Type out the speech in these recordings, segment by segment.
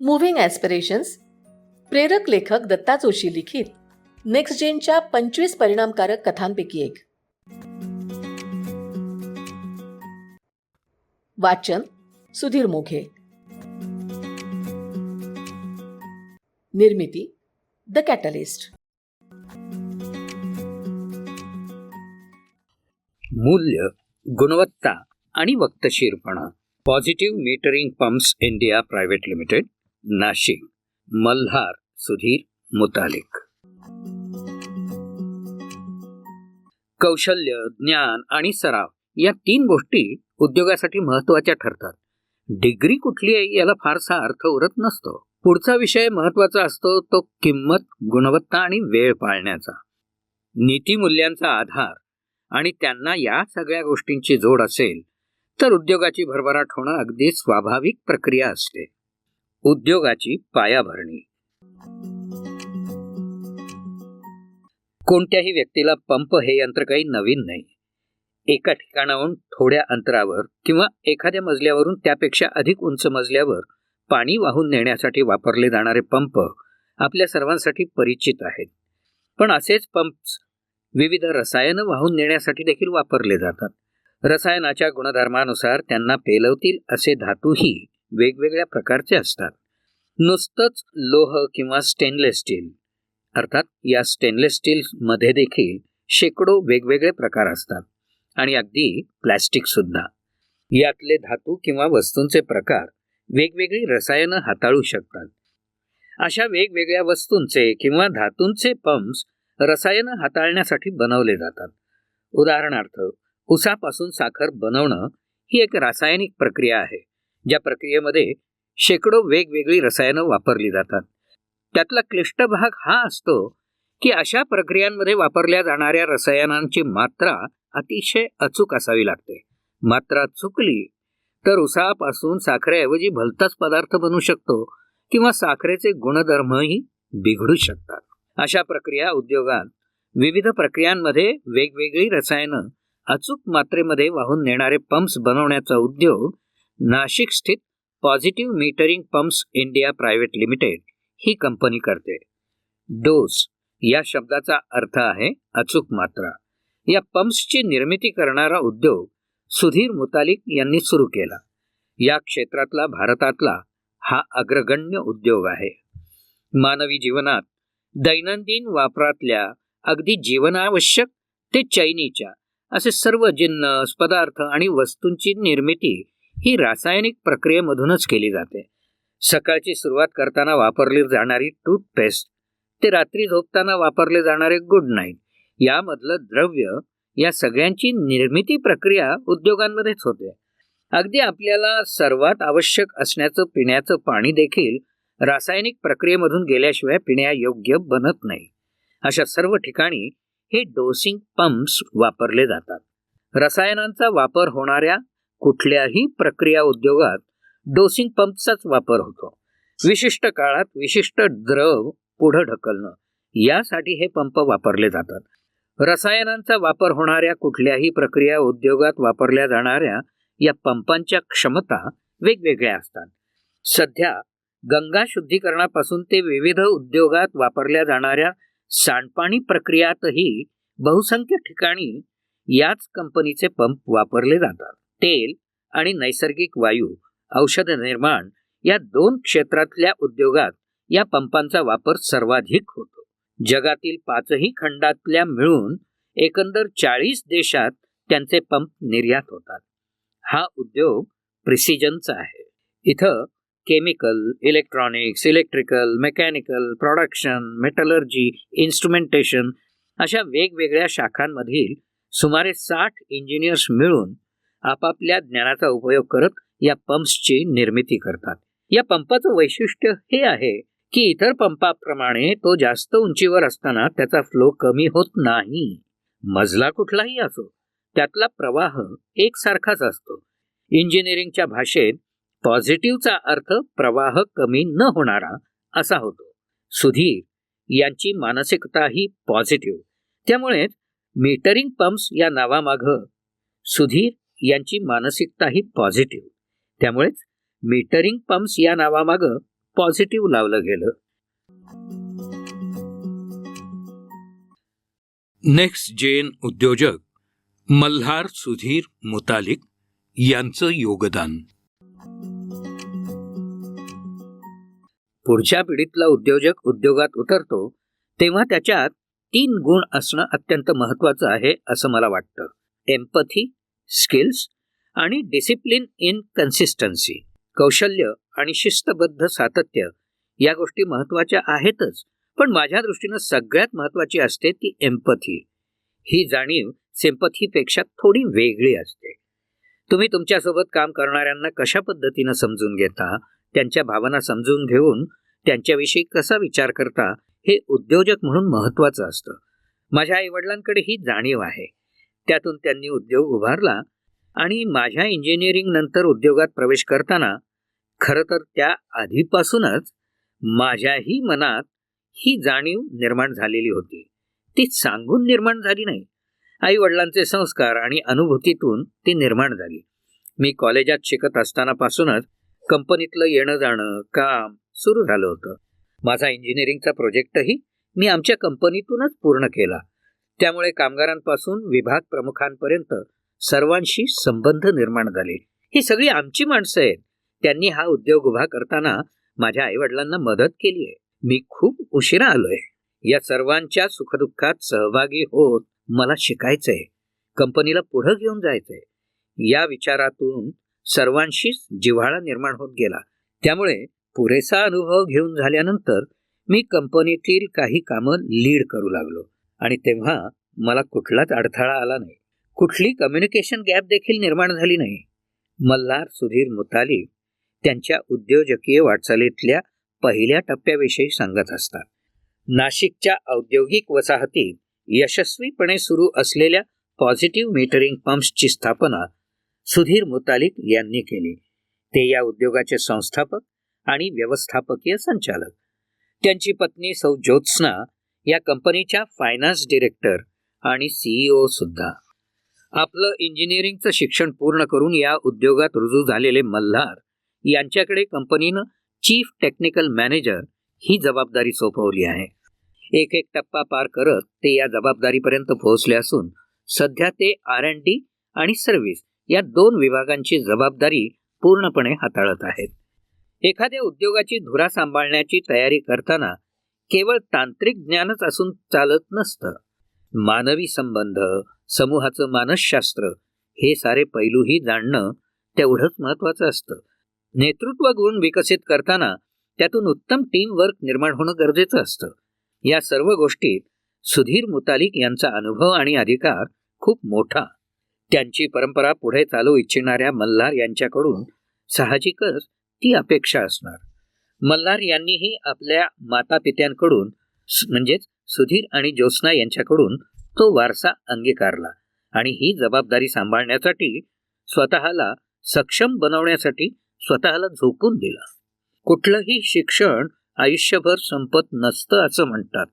Moving aspirations प्रेरक लेखक दत्ता जोशी लिखित नेक्स्ट जेनच्या पंचवीस परिणामकारक कथांपैकी एक. वाचन सुधीर मोघे. निर्मिती द कॅटलिस्ट मूल्य गुणवत्ता आणि वक्तशीरपणा. Positive metering pumps India private limited Nashik Malhar Sudhir Mutalik. कौशल्य ज्ञान आणि सराव या तीन गोष्टी उद्योगासाठी महत्त्वाच्या ठरतात. डिग्री कुठली आहे याला फारसा अर्थ उरत नसतो. पुढचा विषय महत्त्वाचा असतो तो किंमत गुणवत्ता आणि वेळ पाळण्याचा. नीतीमूल्यांचा आधार आणि त्यांना या सगळ्या गोष्टींची जोड असेल तर उद्योगाची भरभराट होणं अगदी स्वाभाविक प्रक्रिया असते. उद्योगाची पायाभरणी. कोणत्याही व्यक्तीला पंप हे यंत्र काही नवीन नाही. एका ठिकाणाहून थोड्या अंतरावर किंवा एखाद्या मजल्यावरून त्यापेक्षा अधिक उंच मजल्यावर पाणी वाहून नेण्यासाठी वापरले जाणारे पंप आपल्या सर्वांसाठी परिचित आहेत. पण असेच पंप्स विविध रसायनं वाहून नेण्यासाठी देखील वापरले जातात. रसायनाच्या गुणधर्मानुसार त्यांना पेलवतील असे धातूही वेगवेगळ्या प्रकारचे असतात. नुसतंच लोह किंवा स्टेनलेस स्टील अर्थात या स्टेनलेस स्टीलमध्ये देखील शेकडो वेगवेगळे प्रकार असतात. आणि अगदी प्लॅस्टिकसुद्धा यातले धातू किंवा वस्तूंचे प्रकार वेगवेगळी रसायनं हाताळू शकतात. अशा वेगवेगळ्या वस्तूंचे किंवा धातूंचे पंप्स रसायनं हाताळण्यासाठी बनवले जातात. उदाहरणार्थ उसापासून साखर बनवणं ही एक रासायनिक प्रक्रिया आहे. ज्या प्रक्रियेमध्ये शेकडो वेगवेगळी रसायनं वापरली जातात. त्यातला क्लिष्ट भाग हा असतो की अशा प्रक्रियांमध्ये वापरल्या जाणाऱ्या रसायनांची मात्रा अतिशय अचूक असावी लागते. मात्रा चुकली तर उसापासून साखरेऐवजी भलताच पदार्थ बनू शकतो किंवा साखरेचे गुणधर्मही बिघडू शकतात. अशा प्रक्रिया उद्योगात विविध प्रक्रियांमध्ये वेगवेगळी रसायनं अचूक मात्रेमध्ये वाहून नेणारे पंप्स बनवण्याचा उद्योग नाशिक स्थित positive metering pumps India private limited ही कंपनी करते. डोस या शब्दाचा अर्थ आहे अचूक मात्रा. या पंप्सची निर्मिती करणारा उद्योग सुधीर मुतालिक यांनी सुरू केला. या क्षेत्रातला भारतातला हा अग्रगण्य उद्योग आहे. मानवी जीवनात दैनंदिन वापरातल्या अगदी जीवनावश्यक ते चैनीच्या असे सर्व जिन्नस पदार्थ आणि वस्तूंची निर्मिती ही रासायनिक प्रक्रियेमधूनच केली जाते. सकाळची सुरुवात करताना वापरली जाणारी टूथपेस्ट ते रात्री झोपताना वापरले जाणारे गुड नाईट यामधलं द्रव्य या सगळ्यांची निर्मिती प्रक्रिया उद्योगांमध्येच होते. अगदी आपल्याला सर्वात आवश्यक असण्याचं पिण्याचं पाणी देखील रासायनिक प्रक्रियेमधून गेल्याशिवाय पिण्यायोग्य बनत नाही. अशा सर्व ठिकाणी हे डोसिंग पंप्स वापरले जातात. रसायनांचा वापर होणाऱ्या कुठल्याही प्रक्रिया उद्योगात डोसिंग पंपचाच वापर होतो. विशिष्ट काळात विशिष्ट द्रव पुढं ढकलणं यासाठी हे पंप वापरले जातात. रसायनांचा वापर होणाऱ्या कुठल्याही प्रक्रिया उद्योगात वापरल्या जाणाऱ्या या पंपांच्या क्षमता वेगवेगळ्या असतात. सध्या गंगा शुद्धीकरणापासून ते विविध उद्योगात वापरल्या जाणाऱ्या सांडपाणी प्रक्रियातही बहुसंख्य ठिकाणी याच कंपनीचे पंप वापरले जातात. तेल आणि नैसर्गिक वायू औषध निर्माण या दोन क्षेत्रातल्या उद्योगात या पंपांचा वापर सर्वाधिक होतो. जगातील पाचही खंडातल्या मिळून एकंदर चाळीस देशात त्यांचे पंप निर्यात होतात. हा उद्योग प्रिसिजनचा आहे. इथं chemical electronics electrical mechanical production metallurgy instrumentation अशा वेगवेगळ्या शाखांमधील सुमारे साठ इंजिनियर्स मिळून आपापल्या ज्ञानाचा उपयोग करत या पंप्सची निर्मिती करतात. या पंपाचं वैशिष्ट्य हे आहे की इतर पंपाप्रमाणे तो जास्त उंचीवर असताना त्याचा फ्लो कमी होत नाही. मजला कुठलाही असो त्यातला प्रवाह एकसारखाच असतो. इंजिनिअरिंगच्या भाषेत पॉझिटिव्हचा अर्थ प्रवाह कमी न होणारा असा होतो. सुधीर यांची मानसिकता ही पॉझिटिव्ह. त्यामुळेच मीटरिंग पंप्स या नावामागं सुधीर यांची मानसिकता ही पॉझिटिव्ह. त्यामुळेच मीटरिंग पंप्स या नावामागं पॉझिटिव्ह लावलं गेलं. नेक्स्ट जेन उद्योजक मल्हार सुधीर मुतालिक यांचं योगदान. पुढच्या पिढीतला उद्योजक उद्योगात उतरतो तेव्हा त्याच्यात तीन गुण असणं अत्यंत महत्वाचं आहे असं मला वाटतं. एम्पथी स्किल्स आणि डिसिप्लिन इन कन्सिस्टन्सी कौशल्य आणि शिस्तबद्ध सातत्य या गोष्टी महत्त्वाच्या आहेतच पण माझ्या दृष्टीनं सगळ्यात महत्त्वाची असते ती एम्पथी ही जाणीव सिंपथीपेक्षा थोडी वेगळी असते. तुम्ही तुमच्यासोबत काम करणाऱ्यांना कशा पद्धतीनं समजून घेता त्यांच्या भावना समजून घेऊन त्यांच्याविषयी कसा विचार करता हे उद्योजक म्हणून महत्त्वाचं असतं. माझ्या आईवडिलांकडे ही जाणीव आहे. त्यातून त्यांनी उद्योग उभारला आणि माझ्या इंजिनिअरिंग नंतर उद्योगात प्रवेश करताना खरं तर त्या आधीपासूनच माझ्याही मनात ही जाणीव निर्माण झालेली होती. ती सांगून निर्माण झाली नाही. आई वडिलांचे संस्कार आणि अनुभूतीतून ती निर्माण झाली. मी कॉलेजात शिकत असतानापासूनच कंपनीतलं येणं जाणं काम सुरू झालं होतं. माझा इंजिनिअरिंगचा प्रोजेक्टही मी आमच्या कंपनीतूनच पूर्ण केला. त्यामुळे कामगारांपासून विभाग प्रमुखांपर्यंत सर्वांशी संबंध निर्माण झाले. ही सगळी आमची माणसं आहेत. त्यांनी हा उद्योग उभा करताना माझ्या आईवडिलांना मदत केली आहे. मी खूप उशिरा आलोय. या सर्वांच्या सुखदुःखात सहभागी होत मला शिकायचंय. कंपनीला पुढं घेऊन जायचंय. या विचारातून सर्वांशीच जिव्हाळा निर्माण होत गेला. त्यामुळे पुरेसा अनुभव घेऊन झाल्यानंतर मी कंपनीतील काही कामं लीड करू लागलो. आणि तेव्हा मला कुठलाच अडथळा आला नाही. कुठली कम्युनिकेशन गॅप देखील निर्माण झाली नाही. मल्हार सुधीर मुताली त्यांच्या उद्योजकीय वाटचालीतल्या पहिल्या टप्प्याविषयी सांगत असतात. नाशिकच्या औद्योगिक वसाहतीत यशस्वीपणे सुरू असलेल्या पॉझिटिव्ह मीटरिंग पंप्सची स्थापना सुधीर मुतालिक यांनी केली. ते या उद्योगाचे संस्थापक आणि व्यवस्थापकीय संचालक. त्यांची पत्नी सौ ज्योत्स्ना या कंपनीच्या फायनान्स डिरेक्टर आणि सीईओ सुद्धा. आपलं इंजिनिअरिंगचं शिक्षण पूर्ण करून या उद्योगात रुजू झालेले मल्हार यांच्याकडे कंपनीनं चीफ टेक्निकल मॅनेजर ही जबाबदारी सोपवली आहे. एक एक टप्पा पार करत ते या जबाबदारीपर्यंत पोहोचले असून सध्या ते आर एन डी आणि सर्व्हिस या दोन विभागांची जबाबदारी पूर्णपणे हाताळत आहेत. एखाद्या उद्योगाची धुरा सांभाळण्याची तयारी करताना केवळ तांत्रिक ज्ञानच असून चालत नसतं. मानवी संबंध समूहाचं मानसशास्त्र हे सारे पैलूही जाणणं तेवढंच महत्वाचं असतं. नेतृत्व गुण विकसित करताना त्यातून उत्तम टीम वर्क निर्माण होणं गरजेचं असतं. या सर्व गोष्टीत सुधीर मुतालिक यांचा अनुभव आणि अधिकार खूप मोठा. त्यांची परंपरा पुढे चालू इच्छिणाऱ्या मल्हार यांच्याकडून साहजिकच ती अपेक्षा असणार. मल्हार यांनीही आपल्या मातापित्यांकडून म्हणजेच सुधीर आणि ज्योत्स्ना यांच्याकडून तो वारसा अंगीकारला. आणि ही जबाबदारी सांभाळण्यासाठी स्वतःला सक्षम बनवण्यासाठी स्वतःला झोकून दिला. कुठलंही शिक्षण आयुष्यभर संपत नसतं असं म्हणतात.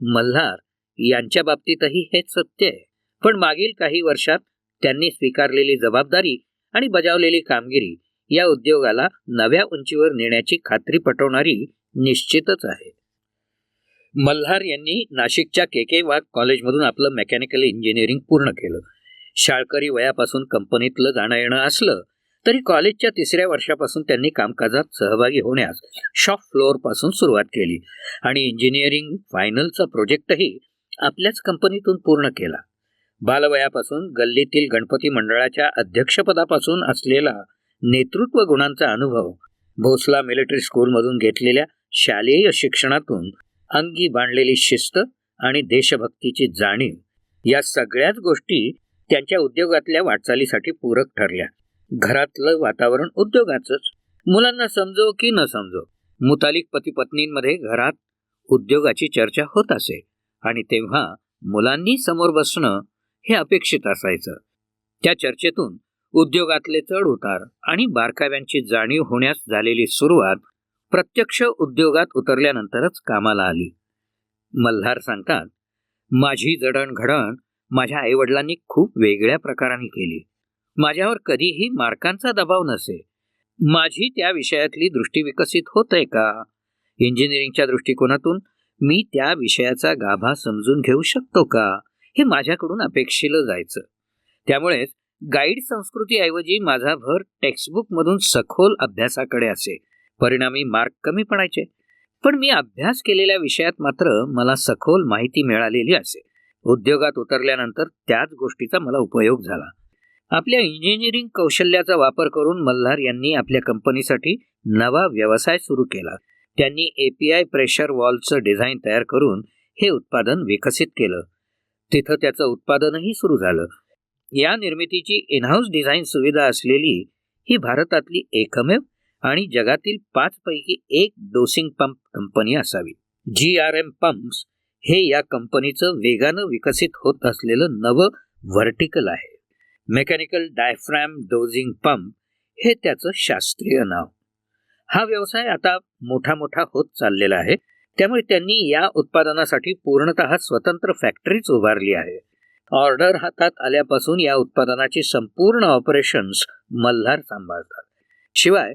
मल्हार यांच्या बाबतीतही हेच सत्य आहे. पण मागील काही वर्षात त्यांनी स्वीकारलेली जबाबदारी आणि बजावलेली कामगिरी या उद्योगाला नव्या उंचीवर नेण्याची खात्री पटवणारी निश्चितच आहे. मल्हार यांनी नाशिकच्या के के वाघ कॉलेजमधून आपलं मेकॅनिकल इंजिनिअरिंग पूर्ण केलं. शाळकरी वयापासून कंपनीतलं जाणं येणं असलं तरी कॉलेजच्या तिसऱ्या वर्षापासून त्यांनी कामकाजात सहभागी होण्यास शॉप फ्लोअरपासून सुरुवात केली आणि इंजिनिअरिंग फायनलचा प्रोजेक्टही आपल्याच कंपनीतून पूर्ण केला. बालवयापासून गल्लीतील गणपती मंडळाच्या अध्यक्षपदापासून असलेला नेतृत्व गुणांचा अनुभव. भोसला मिलिटरी स्कूलमधून घेतलेल्या शालेय शिक्षणातून अंगी बांधलेली शिस्त आणि देशभक्तीची जाणीव या सगळ्याच गोष्टी त्यांच्या उद्योगातल्या वाटचालीसाठी पूरक ठरल्या. घरातलं वातावरण उद्योगाचंच. मुलांना समजो की न समजो मुतालिक पती पत्नींमध्ये घरात उद्योगाची चर्चा होत असे आणि तेव्हा मुलांनी समोर बसणं हे अपेक्षित असायचं. त्या चर्चेतून उद्योगातले चढ उतार आणि बारकाव्यांची जाणीव होण्यास झालेली सुरुवात प्रत्यक्ष उद्योगात उतरल्यानंतरच कामाला आली. मल्हार सांगतात माझी जडणघडण माझ्या आईवडिलांनी खूप वेगळ्या प्रकाराने केली. माझ्यावर कधीही मार्कांचा दबाव नसे. माझी त्या विषयातली दृष्टी विकसित होत आहे का? इंजिनिअरिंगच्या दृष्टिकोनातून मी त्या विषयाचा गाभा समजून घेऊ शकतो का? हे माझ्याकडून अपेक्षिलं जायचं. त्यामुळेच गाईड संस्कृतीऐवजी माझा भर टेक्स्टबुकमधून सखोल अभ्यासाकडे असे. परिणामी मार्क कमी पडायचे. पण मी अभ्यास केलेल्या विषयात मात्र मला सखोल माहिती मिळालेली असे. उद्योगात उतरल्यानंतर त्याच गोष्टीचा मला उपयोग झाला. आपल्या इंजिनिअरिंग कौशल्याचा वापर करून मल्हार यांनी आपल्या कंपनीसाठी नवा व्यवसाय सुरू केला. त्यांनी एपीआय प्रेशर वॉलचं डिझाईन तयार करून हे उत्पादन विकसित केलं. तिथं त्याचं उत्पादनही सुरू झालं. या निर्मितीची इनहाऊस डिझाईन सुविधा असलेली ही भारतातली एकमेव आणि जगातील पाच पैकी एक डोसिंग पंप कंपनी असावी. जी आर एम पंप्स हे या कंपनीचं वेगानं विकसित होत असलेलं नवं व्हर्टिकल आहे. मेकॅनिकल डायफ्रॅम डोजिंग पंप हे त्याचं शास्त्रीय नाव. हा व्यवसाय आता मोठा मोठा होत चाललेला आहे. त्यामुळे त्यांनी या उत्पादनासाठी पूर्णतः स्वतंत्र फॅक्टरीच उभारली आहे. ऑर्डर हातात आल्यापासून या उत्पादनाची संपूर्ण ऑपरेशन्स मल्हार सांभाळतात. शिवाय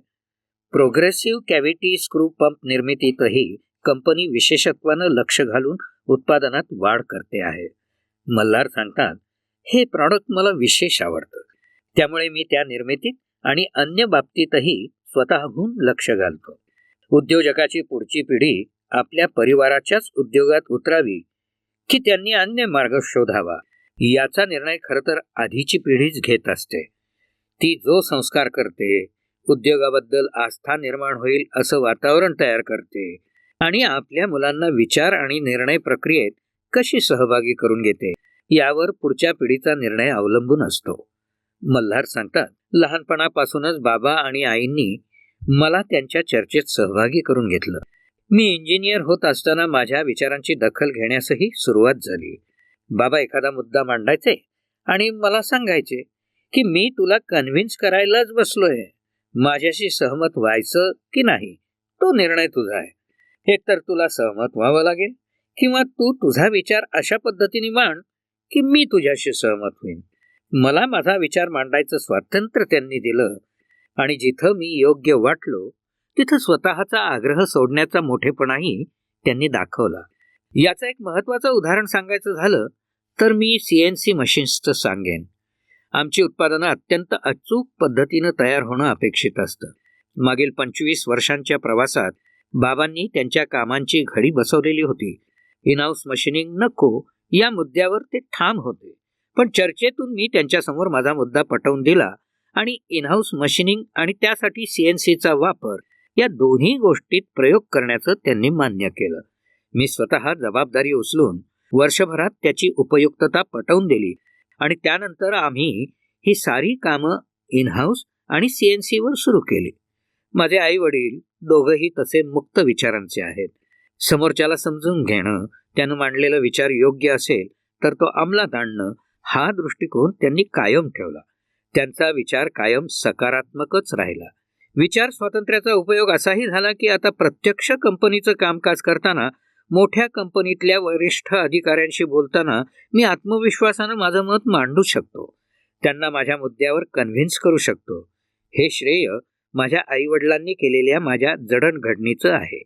प्रोग्रेसिव्ह कॅव्हिटी स्क्रू पंप निर्मितीतही कंपनी विशेषत्वानं लक्ष घालून उत्पादनात वाढ करते आहे. मल्हार सांगतात हे प्रॉडक्ट मला विशेष आवडतं. त्यामुळे मी त्या निर्मितीत आणि अन्य बाबतीतही स्वतःहून लक्ष घालतो. उद्योजकाची पुढची पिढी आपल्या परिवाराच्याच उद्योगात उतरावी की त्यांनी अन्य मार्ग शोधावा. याचा निर्णय खरं तर आधीची पिढीच घेत असते. ती जो संस्कार करते उद्योगाबद्दल आस्था निर्माण होईल असं वातावरण तयार करते आणि आपल्या मुलांना विचार आणि निर्णय प्रक्रियेत कशी सहभागी करून घेते यावर पुढच्या पिढीचा निर्णय अवलंबून असतो. मल्हार सांगतात लहानपणापासूनच बाबा आणि आईंनी मला त्यांच्या चर्चेत सहभागी करून घेतलं. मी इंजिनियर होत असताना माझ्या विचारांची दखल घेण्यासही सुरुवात झाली. बाबा एखादा मुद्दा मांडायचे आणि मला सांगायचे की मी तुला कन्व्हिन्स करायलाच बसलोय. माझ्याशी सहमत व्हायचं की नाही तो निर्णय तुझा आहे. एकतर तुला सहमत व्हावं लागेल किंवा तू तुझा विचार अशा पद्धतीने मांड की मी तुझ्याशी सहमत होईन. मला माझा विचार मांडायचं स्वातंत्र्य त्यांनी दिलं आणि जिथं मी योग्य वाटलो तिथं स्वतःचा आग्रह सोडण्याचा मोठेपणाही त्यांनी दाखवला. याचं एक महत्त्वाचं उदाहरण सांगायचं झालं तर मी सी एन सी मशीन्सचं सांगेन. आमची उत्पादनं अत्यंत अचूक पद्धतीनं तयार होणं अपेक्षित असतं. मागील पंचवीस वर्षांच्या प्रवासात बाबांनी त्यांच्या कामांची घडी बसवलेली होती. इनहाऊस मशिनिंग नको या मुद्द्यावर ते ठाम होते. पण चर्चेतून मी त्यांच्यासमोर माझा मुद्दा पटवून दिला आणि इनहाऊस मशिनिंग आणि त्यासाठी सी एन सीचा वापर या दोन्ही गोष्टीत प्रयोग करण्याचं त्यांनी मान्य केलं. मी स्वतः जबाबदारी उचलून वर्षभरात त्याची उपयुक्तता पटवून दिली. आणि त्यानंतर आम्ही ही सारी कामं इनहाऊस आणि सी एन सीवर सुरू केली. माझे आई वडील दोघंही तसे मुक्त विचारांचे आहेत. समोरच्याला समजून घेणं त्यानं मांडलेला विचार योग्य असेल तर तो अंमलात आणणं हा दृष्टिकोन त्यांनी कायम ठेवला. त्यांचा विचार कायम सकारात्मकच राहिला. विचार स्वातंत्र्याचा उपयोग असाही झाला की आता प्रत्यक्ष कंपनीचं कामकाज करताना मोठ्या कंपनीतल्या वरिष्ठ अधिकाऱ्यांशी बोलताना मी आत्मविश्वासानं माझं मत मांडू शकतो. त्यांना माझ्या मुद्द्यावर कन्व्हिन्स करू शकतो. हे श्रेय माझ्या आईवडिलांनी केलेल्या माझ्या जडणघडणीचं आहे.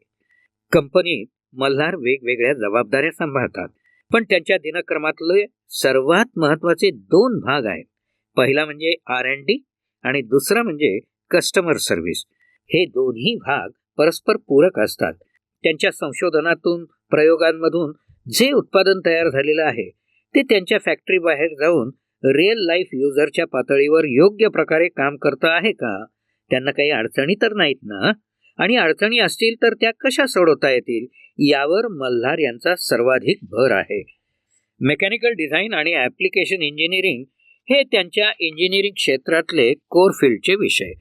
कंपनीत मल्हार वेगवेगळ्या जबाबदाऱ्या सांभाळतात पण त्यांच्या दिनक्रमातले सर्वात महत्त्वाचे दोन भाग आहेत. पहिला म्हणजे आर एन डी आणि दुसरा म्हणजे कस्टमर सर्व्हिस हे दोन्ही भाग परस्पर पूरक असतात. त्यांच्या संशोधनातून प्रयोगांमधून जे उत्पादन तयार झालेलं आहे ते त्यांच्या फॅक्टरी बाहेर जाऊन रिअल लाईफ युजरच्या पातळीवर योग्य प्रकारे काम करतं आहे का? त्यांना काही अडचणी तर नाहीत ना? आणि अडचणी असतील तर त्या कशा सोडवता येतील? यावर मल्हार यांचा सर्वाधिक भर आहे. मेकॅनिकल डिझाईन आणि ॲप्लिकेशन इंजिनिअरिंग हे त्यांच्या इंजिनिअरिंग क्षेत्रातले कोर फील्डचे विषय.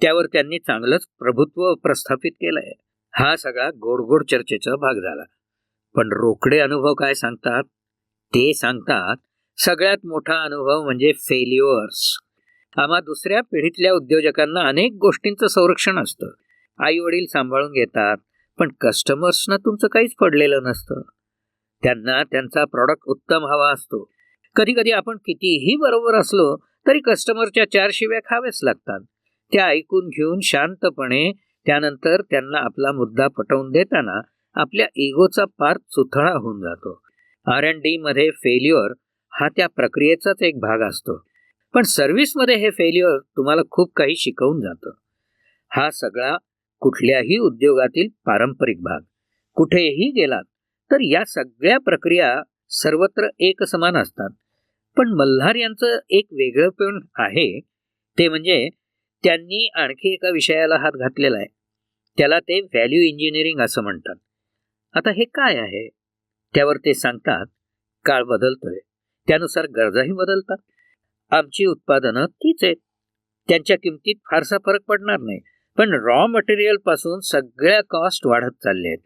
त्यावर त्यांनी चांगलंच प्रभुत्व प्रस्थापित केलं आहे हा सगळा गोडगोड चर्चेचा भाग झाला. पण रोकडे अनुभव काय सांगतात? ते सांगतात सगळ्यात मोठा अनुभव म्हणजे फेल्युअर्स आम्हा दुसऱ्या पिढीतल्या उद्योजकांना अनेक गोष्टींचं संरक्षण असतं. आई वडील सांभाळून घेतात पण कस्टमर्सना तुमचं काहीच पडलेलं नसतं. त्यांना त्यांचा प्रॉडक्ट उत्तम हवा असतो. कधी कधी आपण कितीही बरोबर असलो तरी कस्टमरच्या चार शिव्या खाव्याच लागतात. त्या ऐकून घेऊन शांतपणे त्यानंतर त्यांना आपला मुद्दा पटवून देताना आपल्या इगोचा पार चुथळा होऊन जातो. आर अँड डी मध्ये फेल्युअर हा त्या प्रक्रियेचाच एक भाग असतो. पण सर्व्हिसमध्ये हे फेल्युअर तुम्हाला खूप काही शिकवून जातं. हा सगळा कुठल्याही उद्योगातील पारंपरिक भाग. कुठेही गेलात तर या सगळ्या प्रक्रिया सर्वत्र एक समान असतात. पण मल्हार यांचं एक वेगळं पण आहे ते म्हणजे त्यांनी आणखी एका विषयाला हात घातलेला आहे. त्याला ते व्हॅल्यू इंजिनिअरिंग असं म्हणतात. आता हे काय आहे? त्यावर ते सांगतात काळ बदलतोय. त्यानुसार गरजाही बदलतात. आमची उत्पादनं तीच आहेत. त्यांच्या किमतीत फारसा फरक पडणार नाही. पण रॉ मटेरियलपासून सगळ्या कॉस्ट वाढत चालले आहेत.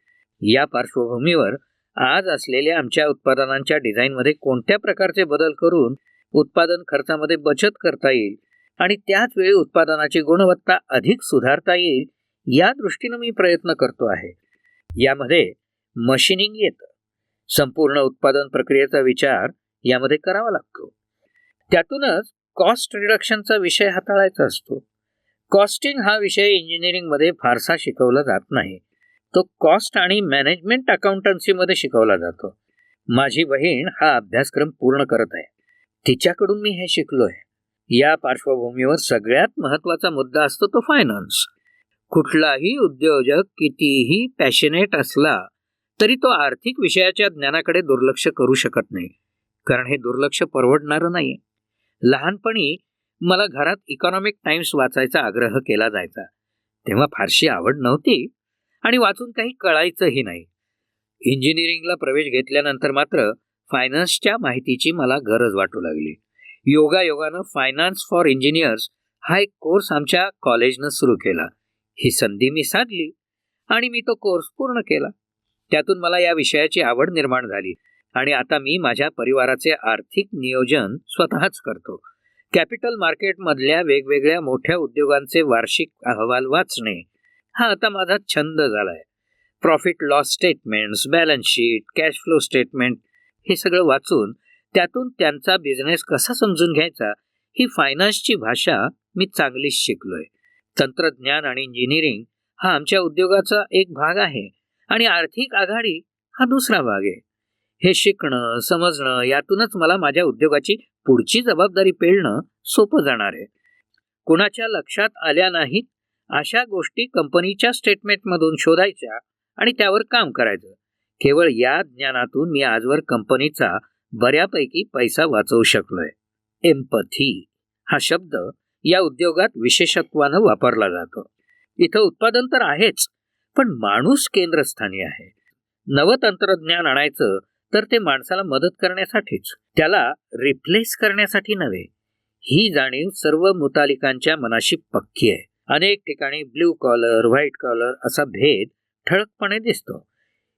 या पार्श्वभूमीवर आज असलेल्या आमच्या उत्पादनांच्या डिझाईनमध्ये कोणत्या प्रकारचे बदल करून उत्पादन खर्चामध्ये बचत करता येईल आणि त्याच वेळी उत्पादनाची गुणवत्ता अधिक सुधारता येईल या दृष्टीनं मी प्रयत्न करतो आहे. यामध्ये मशिनिंग येतं. संपूर्ण उत्पादन प्रक्रियेचा विचार यामध्ये करावा लागतो. त्यातूनच कॉस्ट रिडक्शनचा विषय हाताळायचा असतो. कॉस्टिंग हा विषय इंजिनिअरिंगमध्ये फारसा शिकवला जात नाही. तो कॉस्ट आणि मॅनेजमेंट अकाउंटन्सीमध्ये शिकवला जातो. माझी बहीण हा अभ्यासक्रम पूर्ण करत आहे. तिच्याकडून मी हे शिकलो आहे या पार्श्वभूमीवर सगळ्यात महत्त्वाचा मुद्दा असतो तो फायनान्स कुठलाही उद्योजक कितीही पॅशनेट असला तरी तो आर्थिक विषयाच्या ज्ञानाकडे दुर्लक्ष करू शकत नाही. कारण हे दुर्लक्ष परवडणारं नाही लहानपणी मला घरात इकॉनॉमिक टाइम्स वाचायचा आग्रह केला जायचा. तेव्हा फारशी आवड नव्हती आणि वाचून काही कळायचंही नाही. इंजिनिअरिंगला प्रवेश घेतल्यानंतर मात्र फायनान्सच्या माहितीची मला गरज वाटू लागली. योगायोगानं फायनान्स फॉर इंजिनियर्स हा एक कोर्स आमच्या कॉलेजनं सुरू केला. ही संधी मी साधली आणि मी तो कोर्स पूर्ण केला. त्यातून मला या विषयाची आवड निर्माण झाली आणि आता मी माझ्या परिवाराचे आर्थिक नियोजन स्वतःच करतो. कॅपिटल मार्केटमधल्या वेगवेगळ्या मोठ्या उद्योगांचे वार्षिक अहवाल वाचणे हा आता माझा छंद झालाय. Profit loss statements balance sheet cash flow statement हे सगळं वाचून त्यातून त्यांचा बिझनेस कसा समजून घ्यायचा ही फायनान्सची भाषा मी चांगलीच शिकलोय. तंत्रज्ञान आणि इंजिनिअरिंग हा आमच्या उद्योगाचा एक भाग आहे आणि आर्थिक आघाडी हा दुसरा भाग आहे. हे शिकणं समजणं यातूनच मला माझ्या उद्योगाची पुढची जबाबदारी पेळणं सोपं जाणार आहे. कुणाच्या लक्षात आल्या नाहीत अशा गोष्टी कंपनीच्या स्टेटमेंटमधून शोधायच्या आणि त्यावर काम करायचं. केवळ या ज्ञानातून मी आजवर कंपनीचा बऱ्यापैकी पैसा वाचवू शकलोय. एम्पथी हा शब्द या उद्योगात विशेषत्वानं वापरला जातो. इथं उत्पादन तर आहेच पण माणूस केंद्रस्थानी आहे. नवतंत्रज्ञान आणायचं तर ते माणसाला मदत करण्यासाठीच त्याला रिप्लेस करण्यासाठी नव्हे. ही जाणीव सर्व मुतालिकांच्या मनाशी पक्की आहे. अनेक ठिकाणी ब्ल्यू कॉलर व्हाईट कॉलर असा भेद ठळकपणे दिसतो.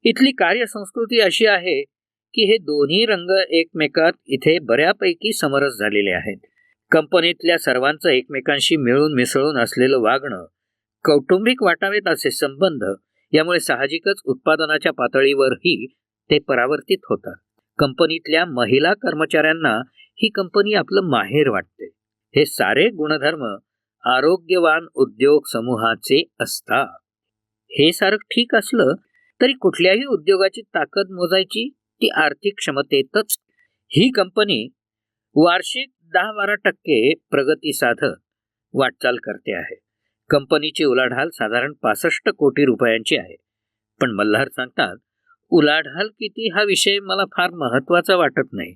इथली कार्यसंस्कृती अशी आहे की हे दोन्ही रंग एकमेकात इथे बऱ्यापैकी समरस झालेले आहेत. कंपनीतल्या सर्वांचं एकमेकांशी मिळून मिसळून असलेलं वागणं कौटुंबिक वाटावेत असे संबंध यामुळे साहजिकच उत्पादनाच्या पातळीवरही ते परावर्तित होतात. कंपनीतल्या महिला कर्मचाऱ्यांना ही कंपनी आपलं माहेर वाटते. हे सारे गुणधर्म आरोग्यवान उद्योग समूहाचे असतात. हे सारं ठीक असलं तरी कुठल्याही उद्योगाची ताकद मोजायची? ती आर्थिक क्षमतेतच ही कंपनी वार्षिक दहा बारा टक्के प्रगती साधत वाटचाल करते आहे. कंपनीची उलाढाल साधारण पासष्ट कोटी रुपयांची आहे. पण मल्हार सांगतात उलाढाल किती हा विषय मला फार महत्त्वाचा वाटत नाही.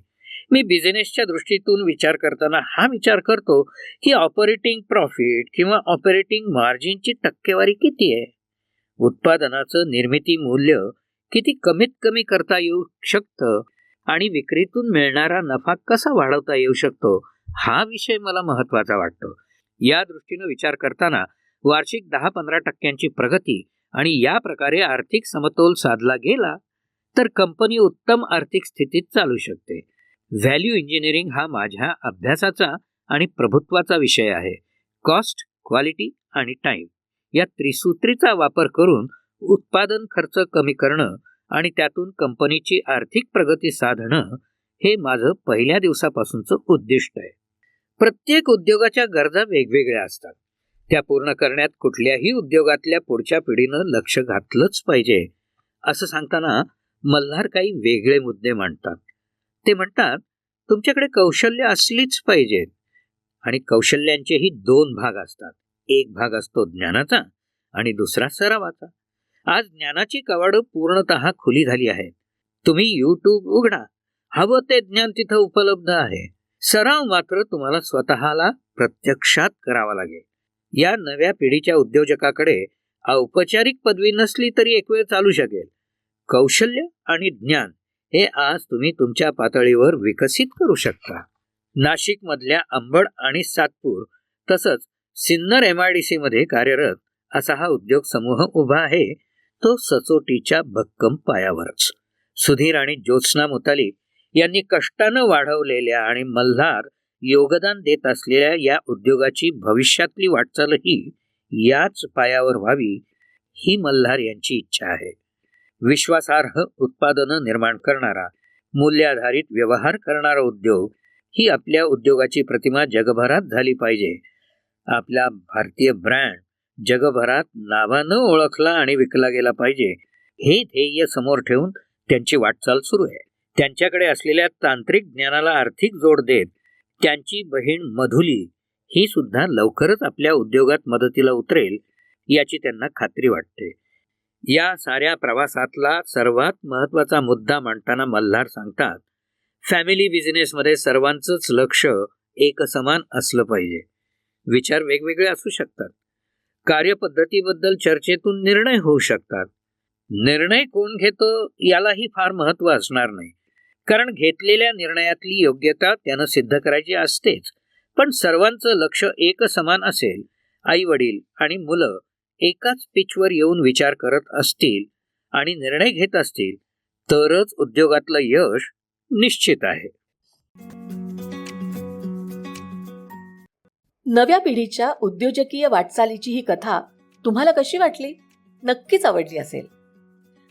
मी बिझनेसच्या दृष्टीतून विचार करताना हा विचार करतो की ऑपरेटिंग प्रॉफिट किंवा ऑपरेटिंग मार्जिनची टक्केवारी किती आहे? उत्पादनाचं निर्मिती मूल्य किती कमीत कमी करता येऊ शकतं? आणि विक्रीतून मिळणारा नफा कसा वाढवता येऊ शकतो? हा विषय मला महत्त्वाचा वाटतो. या दृष्टीनं विचार करताना वार्षिक दहा पंधरा टक्क्यांची प्रगती आणि या प्रकारे आर्थिक समतोल साधला गेला तर कंपनी उत्तम आर्थिक स्थितीत चालू शकते. व्हॅल्यू इंजिनिअरिंग हा माझ्या अभ्यासाचा आणि प्रभुत्वाचा विषय आहे. कॉस्ट क्वालिटी आणि टाईम या त्रिसूत्रीचा वापर करून उत्पादन खर्च कमी करणं आणि त्यातून कंपनीची आर्थिक प्रगती साधणं हे माझं पहिल्या दिवसापासूनचं उद्दिष्ट आहे. प्रत्येक उद्योगाच्या गरजा वेगवेगळ्या असतात. त्या पूर्ण करण्यात कुठल्याही उद्योगातल्या पुढच्या पिढीनं लक्ष घातलंच पाहिजे असं सांगताना मल्हार काही वेगळे मुद्दे मांडतात. ते म्हणतात तुमच्याकडे कौशल्य असलीच पाहिजेत आणि कौशल्यांचेही दोन भाग असतात. एक भाग असतो ज्ञानाचा आणि दुसरा सरावाचा. आज ज्ञानाची कवाडं पूर्णतः खुली झाली आहेत. तुम्ही युट्यूब उघडा. हवं ते ज्ञान तिथं उपलब्ध आहे. सराव मात्र तुम्हाला स्वतःला प्रत्यक्षात करावा लागेल. या नव्या पिढीच्या उद्योजकाकडे औपचारिक पदवी नसली तरी एक वेळ चालू शकेल. कौशल्य आणि ज्ञान हे आज तुम्ही तुमच्या पातळीवर विकसित करू शकता. नाशिक मधल्या अंबड आणि सातपूर तसंच सिन्नर एम आय डी सीमध्ये कार्यरत असा हा उद्योग समूह उभा आहे. तो सचोटीच्या भक्कम पायावरच. सुधीर आणि ज्योत्स्ना मुताली यांनी कष्टानं वाढवलेल्या आणि मल्हार योगदान देत असलेल्या या उद्योगाची भविष्यातली वाटचालही याच पायावर व्हावी ही मल्हार यांची इच्छा आहे. विश्वासार्ह उत्पादनं निर्माण करणारा मूल्याधारित व्यवहार करणारा उद्योग ही आपल्या उद्योगाची प्रतिमा जगभरात झाली पाहिजे. आपला भारतीय ब्रँड जगभरात नावानं ओळखला आणि विकला गेला पाहिजे हे ध्येय समोर ठेवून त्यांची वाटचाल सुरू आहे. त्यांच्याकडे असलेल्या तांत्रिक ज्ञानाला आर्थिक जोड देत त्यांची बहीण मधुली ही सुद्धा लवकरच आपल्या उद्योगात मदतीला उतरेल याची त्यांना खात्री वाटते. या साऱ्या प्रवासातला सर्वात महत्त्वाचा मुद्दा मांडताना मल्हार सांगतात फॅमिली बिझनेसमध्ये सर्वांचंच लक्ष एकसमान असलं पाहिजे. विचार वेगवेगळे असू शकतात. कार्यपद्धतीबद्दल चर्चेतून निर्णय होऊ शकतात. निर्णय कोण घेतो यालाही फार महत्त्व असणार नाही. कारण घेतलेल्या निर्णयातली योग्यता त्यानं सिद्ध करायची असतेच. पण सर्वांचं लक्ष एकसमान असेल. आई वडील आणि मुलं एकाच पिचवर येऊन विचार करत असतील आणि निर्णय घेत असतील तरच उद्योगातलं यश निश्चित आहे. नव्या पिढीच्या उद्योजकीय वाटचालीची ही कथा तुम्हाला कशी वाटली? नक्कीच आवडली असेल.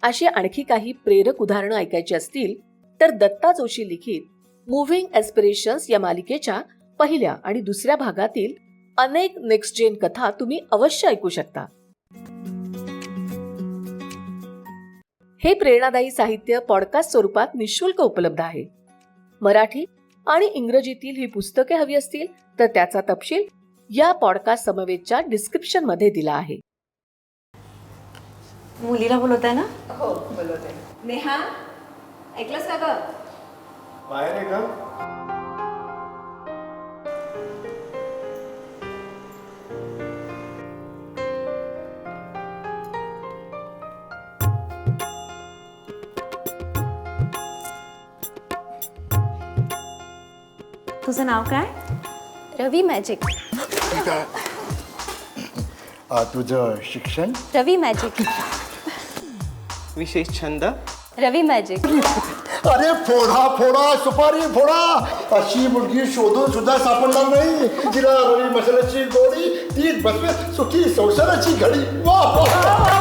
अशी आणखी काही प्रेरक उदाहरणं ऐकायची असतील तर दत्ता जोशी लिखित मुव्हिंग एस्पिरेशन्स या मालिकेच्या पहिल्या आणि दुसऱ्या भागातील अनेक नेक्स्ट जेन कथा तुम्ही अवश्य ऐकू शकता. हे प्रेरणादायी साहित्य पॉडकास्ट स्वरूपात निशुल्क उपलब्ध आहे. मराठी आणि इंग्रजीतील ही पुस्तके हवी असतील तर त्याचा तपशील या पॉडकास्ट समवेतच्या डिस्क्रिप्शनमध्ये दिला आहे. मुलीला बोलवत आहे ना? हो बोलवते. नेहा ऐकलंस का बाहेर आहे का तुझं नाव काय रवी मॅजिक ठीक आहे अ, तुझं शिक्षण रवी मॅजिक विशेष छंद रवी मॅजिक अरे फोडा फोडा सुपारी फोडा अशी मुलगी शोधून सुद्धा सापडणार नाही जिला रवी मसाल्याची गोडी ती बसवे सुखी संसाराची घडी वा वा, वा, वा, वा.